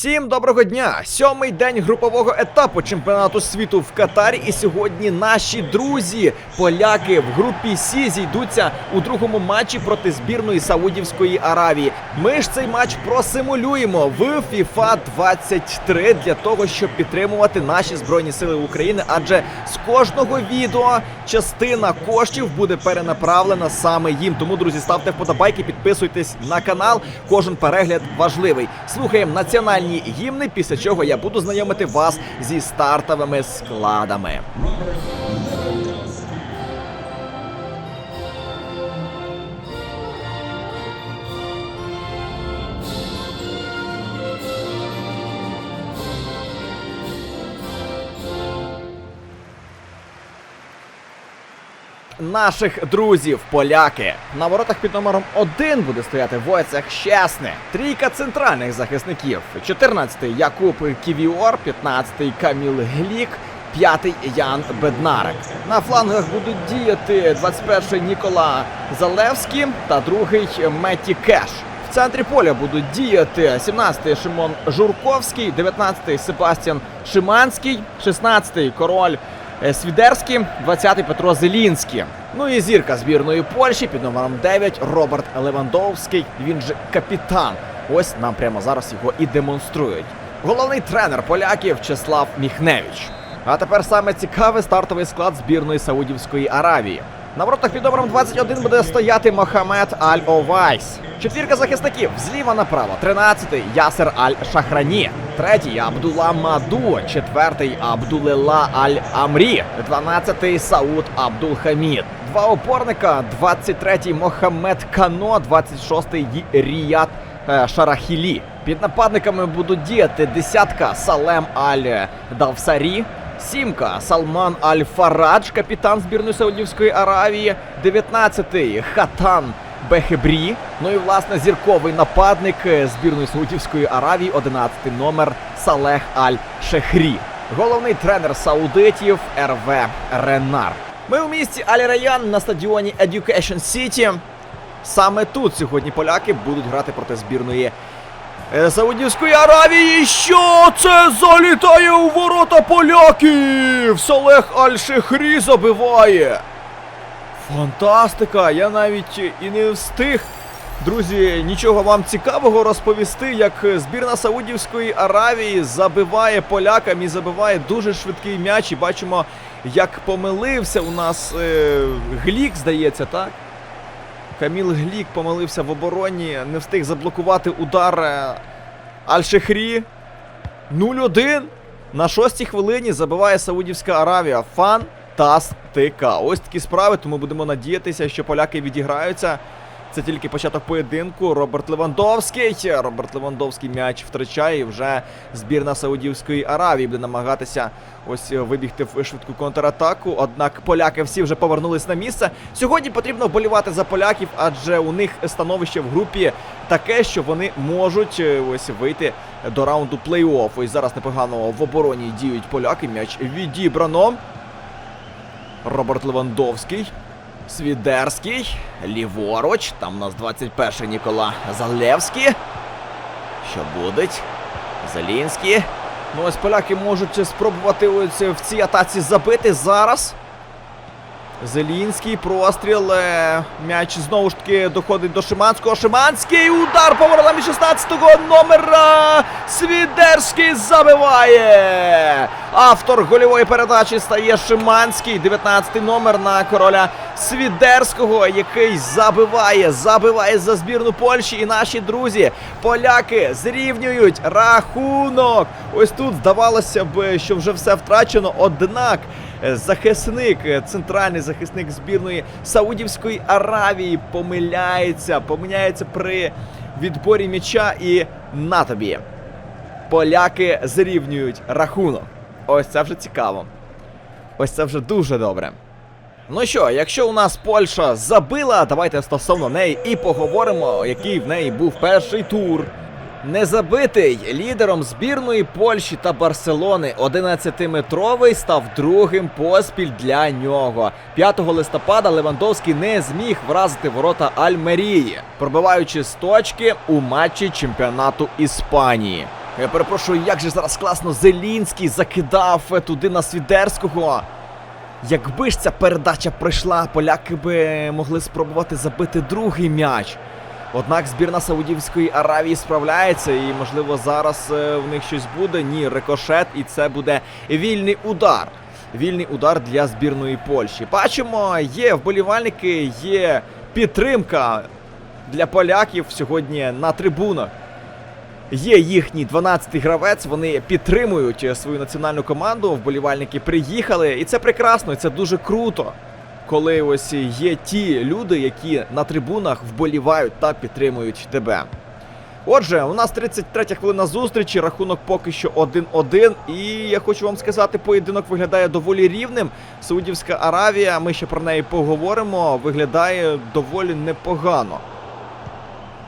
Всім доброго дня! Сьомий день групового етапу чемпіонату світу в Катарі. І сьогодні наші друзі, поляки в групі Сі зійдуться у другому матчі проти збірної Саудівської Аравії. Ми ж цей матч просимулюємо в FIFA 23 для того, щоб підтримувати наші збройні сили України. Адже з кожного відео частина коштів буде перенаправлена саме їм. Тому, друзі, ставте вподобайки, підписуйтесь на канал. Кожен перегляд важливий. Слухаємо національні гімни, після чого я буду знайомити вас зі стартовими складами. Наших друзів, поляки. На воротах під номером 1 буде стояти Войцех Щесне. Трійка центральних захисників. 14-й Якуб Ківіор, 15-й Каміл Глік, 5-й Ян Беднарик. На флангах будуть діяти 21-й Нікола Залевський та 2-й Метті Кеш. В центрі поля будуть діяти 17-й Шимон Журковський, 19-й Себастьян Шиманський, 16-й Король Свідерський, 20-й Петро Зелінський. Ну і зірка збірної Польщі під номером 9 Роберт Левандовський. Він же капітан. Ось нам прямо зараз його і демонструють. Головний тренер поляків Чеслав Міхневич. А тепер саме цікавий стартовий склад збірної Саудівської Аравії. На воротах під номером 21 буде стояти Мохамед Аль-Овайс. Четвірка захисників зліва направо. 13-й Ясер Аль-Шахрані. Третій Абдула Маду. Четвертий Абдулела Аль-Амрі. 12-й Сауд Абдулхамід. Два опорника. 23-й Мохамед Кано. 26-й Ріят е, Шарахілі. Під нападниками будуть діяти десятка Салем Аль Давсарі. Сімка Салман Аль-Фарадж, капітан збірної Саудівської Аравії. 19-й Хатан Бехебрі. Ну і власне зірковий нападник збірної Саудівської Аравії, 11-й номер Салех Аль-Шехрі. Головний тренер саудитів РВ Ренар. Ми у місті Аль-Раян на стадіоні Education City. Саме тут сьогодні поляки будуть грати проти збірної Саудівської Аравії. Що це залітає у ворота поляків? Салех Аль-Шехрі забиває. Фантастика! Я навіть і не встиг. Друзі, нічого вам цікавого розповісти, як збірна Саудівської Аравії забиває полякам і забиває дуже швидкий м'яч. І бачимо, як помилився у нас е, Глік, здається, так? Каміл Глік помилився в обороні, не встиг заблокувати удар е, Аль-Шехрі. 0-1 на шостій хвилині забиває Саудівська Аравія. Фантастика. Ось такі справи, тому будемо надіятися, що поляки відіграються. Це тільки початок поєдинку. Роберт Левандовський. Роберт Левандовський м'яч втрачає. І вже збірна Саудівської Аравії буде намагатися ось е, вибігти в швидку контратаку. Однак поляки всі вже повернулись на місце. Сьогодні потрібно вболівати за поляків, адже у них становище в групі таке, що вони можуть е, ось вийти до раунду плей-офф. Ось зараз непогано в обороні діють поляки. М'яч відібрано. Роберт Левандовський. Свідерський. Ліворуч. Там у нас 21-й Нікола Залевський. Що буде? Зелінський. Ну ось поляки можуть спробувати ось в цій атаці забити зараз. Зелінський простріл. е, М'яч знову ж таки доходить до Шиманського. Шиманський удар по воротам 16-го номера. Свідерський забиває. Автор гольової передачі стає Шиманський. 19-й номер на короля Свідерського, який забиває, забиває за збірну Польщі. І наші друзі, поляки зрівнюють рахунок. Ось тут здавалося б, що вже все втрачено. Однак е, захисник, е, центральний захисник збірної Саудівської Аравії помиляється, помиляється при відборі м'яча і на тобі. Поляки зрівнюють рахунок. Ось це вже цікаво. Ось це вже дуже добре. Ну що, якщо у нас Польща забила, давайте стосовно неї і поговоримо, який в неї був перший тур. Незабитий лідером збірної Польщі та Барселони 11-метровий став другим поспіль для нього. 5 листопада Левандовський не зміг вразити ворота Альмерії, пробиваючи з точки у матчі чемпіонату Іспанії. Я перепрошую, як же зараз класно Зелінський закидав туди на Свідерського. Якби ж ця передача пройшла, поляки би могли спробувати забити другий м'яч. Однак збірна Саудівської Аравії справляється, і можливо зараз е, в них щось буде. Ні, рикошет, і це буде вільний удар. Вільний удар для збірної Польщі. Бачимо, є вболівальники, є підтримка для поляків сьогодні на трибунах. Є їхній 12-й гравець, вони підтримують е, свою національну команду. Вболівальники приїхали, і це прекрасно, і це дуже круто. Коли ось є ті люди, які на трибунах вболівають та підтримують тебе. Отже, у нас 33 хвилина зустрічі, рахунок поки що 1-1. І я хочу вам сказати, поєдинок виглядає доволі рівним. Саудівська Аравія, ми ще про неї поговоримо, виглядає доволі непогано.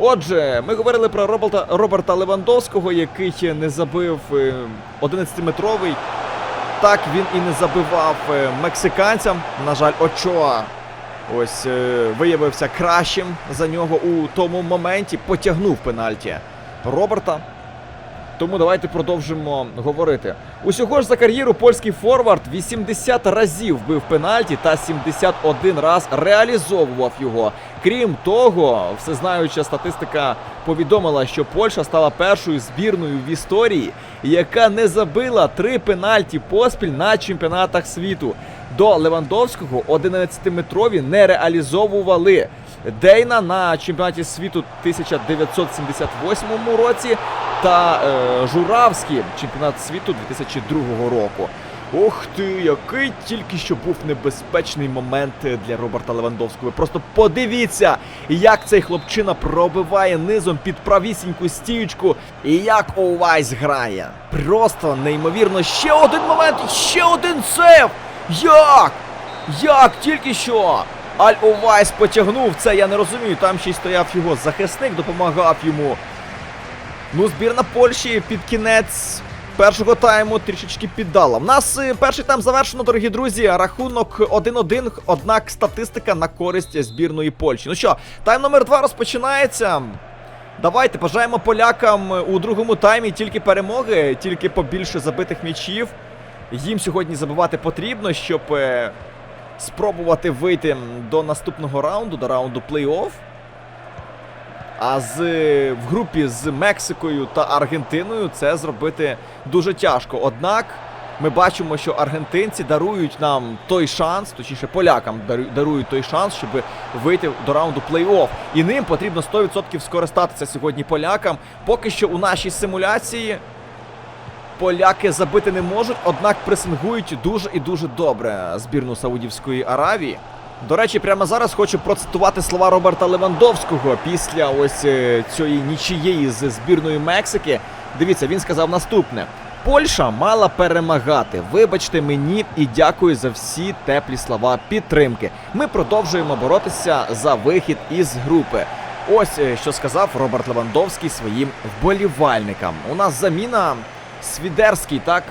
Отже, ми говорили про Роберта, Роберта Левандовського, який не забив е, 11-метровий. Так він і не забивав е, мексиканцям. На жаль, Очоа ось е, виявився кращим за нього у тому моменті. Потягнув пенальті Роберта. Тому давайте продовжимо говорити. Усього ж за кар'єру польський форвард 80 разів бив пенальті та 71 раз реалізовував його. Крім того, всезнаюча статистика повідомила, що Польща стала першою збірною в історії, яка не забила три пенальті поспіль на чемпіонатах світу. До Левандовського 11-метрові не реалізовували. Дейна на чемпіонаті світу 1978 році та е, Журавський чемпіонат світу 2002 року. Ух ти, який тільки що був небезпечний момент для Роберта Левандовського. Просто подивіться, як цей хлопчина пробиває низом під правісіньку стіючку і як Оувайс грає. Просто неймовірно. Ще один момент, ще один сейв! Як? Як тільки що? Аль Овайс потягнув це, я не розумію. Там ще й стояв його захисник, допомагав йому. Ну, збірна Польщі під кінець першого тайму трішечки піддала. У нас е, перший тайм завершено, дорогі друзі. Рахунок 1-1, однак статистика на користь збірної Польщі. Ну що, тайм номер 2 розпочинається. Давайте бажаємо полякам у другому таймі тільки перемоги, тільки побільше забитих м'ячів. Їм сьогодні забивати потрібно, щоб е, спробувати вийти до наступного раунду, до раунду плей-офф. А з в групі з Мексикою та Аргентиною це зробити дуже тяжко. Однак ми бачимо, що аргентинці дарують нам той шанс, точніше полякам дарують той шанс, щоб вийти до раунду плей-офф. І ним потрібно 100% скористатися сьогодні полякам. Поки що у нашій симуляції поляки забити не можуть, однак пресингують дуже і дуже добре збірну Саудівської Аравії. До речі, прямо зараз хочу процитувати слова Роберта Левандовського після ось е, цієї нічиєї з збірною Мексики. Дивіться, він сказав наступне: Польща мала перемагати. Вибачте мені і дякую за всі теплі слова підтримки. Ми продовжуємо боротися за вихід із групи. Ось е, що сказав Роберт Левандовський своїм вболівальникам. У нас заміна Свідерський, так,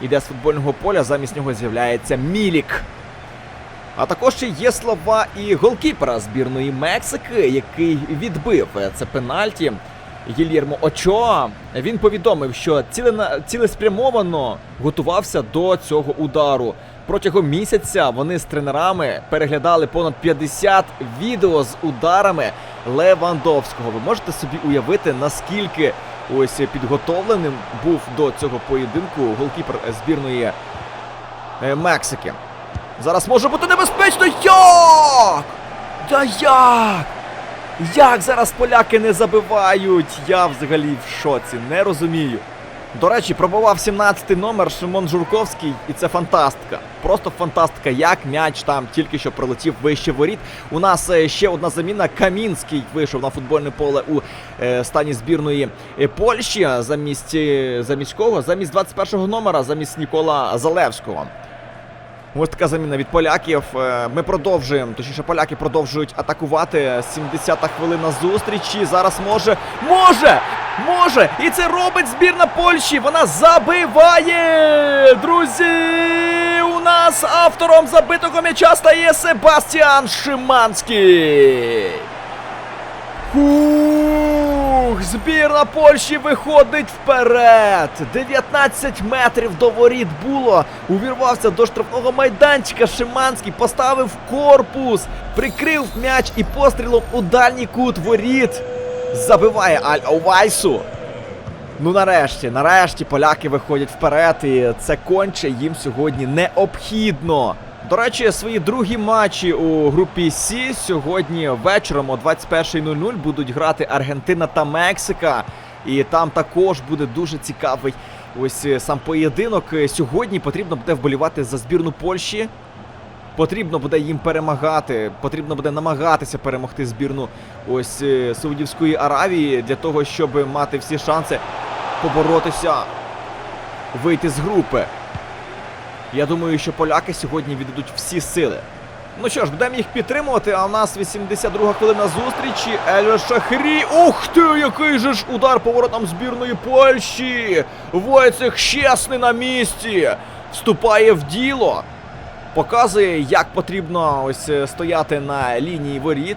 іде з футбольного поля. Замість нього з'являється Мілік. А також ще є слова і голкіпера збірної Мексики, який відбив е, це пенальті. Гільєрмо Очоа. Він повідомив, що цілеспрямовано готувався до цього удару. Протягом місяця вони з тренерами переглядали понад 50 відео з ударами Левандовського. Ви можете собі уявити, наскільки ось підготовленим був до цього поєдинку голкіпер збірної е, Мексики. Зараз може бути небезпечно. Як? Та як? Як зараз поляки не забивають? Я взагалі в шоці, не розумію. До речі, пробував 17-й номер Шимон Журковський, і це фантастика. Просто фантастика, як м'яч там тільки що пролетів вище воріт. У нас е, ще одна заміна. Камінський вийшов на футбольне поле у е, стані збірної е, Польщі замість, е, замість кого? Замість 21-го номера, замість Нікола Залевського. Ось така заміна від поляків. Е, Ми продовжуємо, точніше, поляки продовжують атакувати. 70-та хвилина зустрічі. Зараз може. Може! Може! І це робить збірна Польщі! Вона забиває! Друзі! У нас автором забитого м'яча стає Себастьян Шиманський. Ух, збірна Польщі виходить вперед. 19 метрів до воріт було. Увірвався до штрафного майданчика. Шиманський поставив корпус, прикрив м'яч і пострілом у дальній кут воріт. Забиває Аль Овайсу. Ну нарешті, нарешті поляки виходять вперед, і це конче їм сьогодні необхідно. До речі, свої другі матчі у групі Сі сьогодні вечором о 21.00 будуть грати Аргентина та Мексика. І там також буде дуже цікавий ось е, сам поєдинок. Е, Сьогодні потрібно буде вболівати за збірну Польщі. Потрібно буде їм перемагати, потрібно буде намагатися перемогти збірну ось е, Саудівської Аравії для того, щоб мати всі шанси поборотися, вийти з групи. Я думаю, що поляки сьогодні віддадуть всі сили. Ну що ж, будемо їх підтримувати, а у нас 82 хвилина зустрічі. Ель Шахрі. Ух ти, який же ж удар поворотом збірної Польщі! Войцех чесний на місці! Вступає в діло. Показує, як потрібно ось е, стояти на лінії воріт.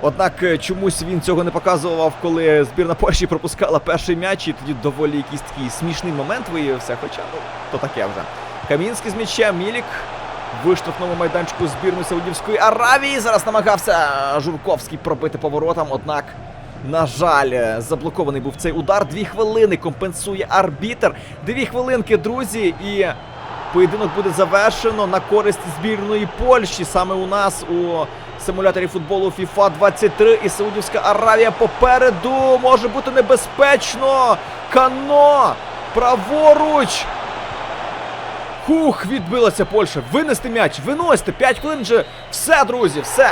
Однак е, чомусь він цього не показував, коли збірна Польщі пропускала перший м'яч, і тоді доволі якийсь такий смішний момент виявився, хоча ну, то таке вже. Камінський з м'ячем, Мілік в штрафному майданчику збірної Саудівської Аравії. Зараз намагався Журковський пробити поворотом, однак. На жаль, заблокований був цей удар. Дві хвилини компенсує арбітер. Дві хвилинки, друзі, і поєдинок буде завершено на користь збірної Польщі. Саме у нас у симуляторі футболу FIFA 23 і Саудівська Аравія попереду. Може бути небезпечно. Кано! Праворуч! Хух, відбилася Польща. Винести м'яч, виносьте. 5 хвилин вже. Все, друзі, все.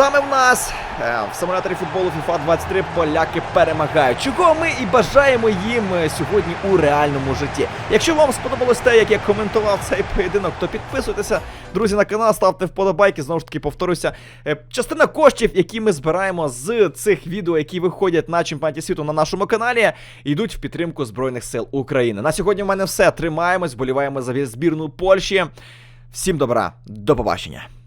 Саме в нас е, в симуляторі футболу FIFA 23 поляки перемагають. Чого ми і бажаємо їм е, сьогодні у реальному житті. Якщо вам сподобалось те, як я коментував цей поєдинок, то підписуйтеся, друзі, на канал, ставте вподобайки. Знову ж таки, повторюся. е, Частина коштів, які ми збираємо з цих відео, які виходять на чемпіонаті світу на нашому каналі, йдуть в підтримку Збройних сил України. На сьогодні в мене все. Тримаємось, боліваємо за збірну Польщі. Всім добра, до побачення.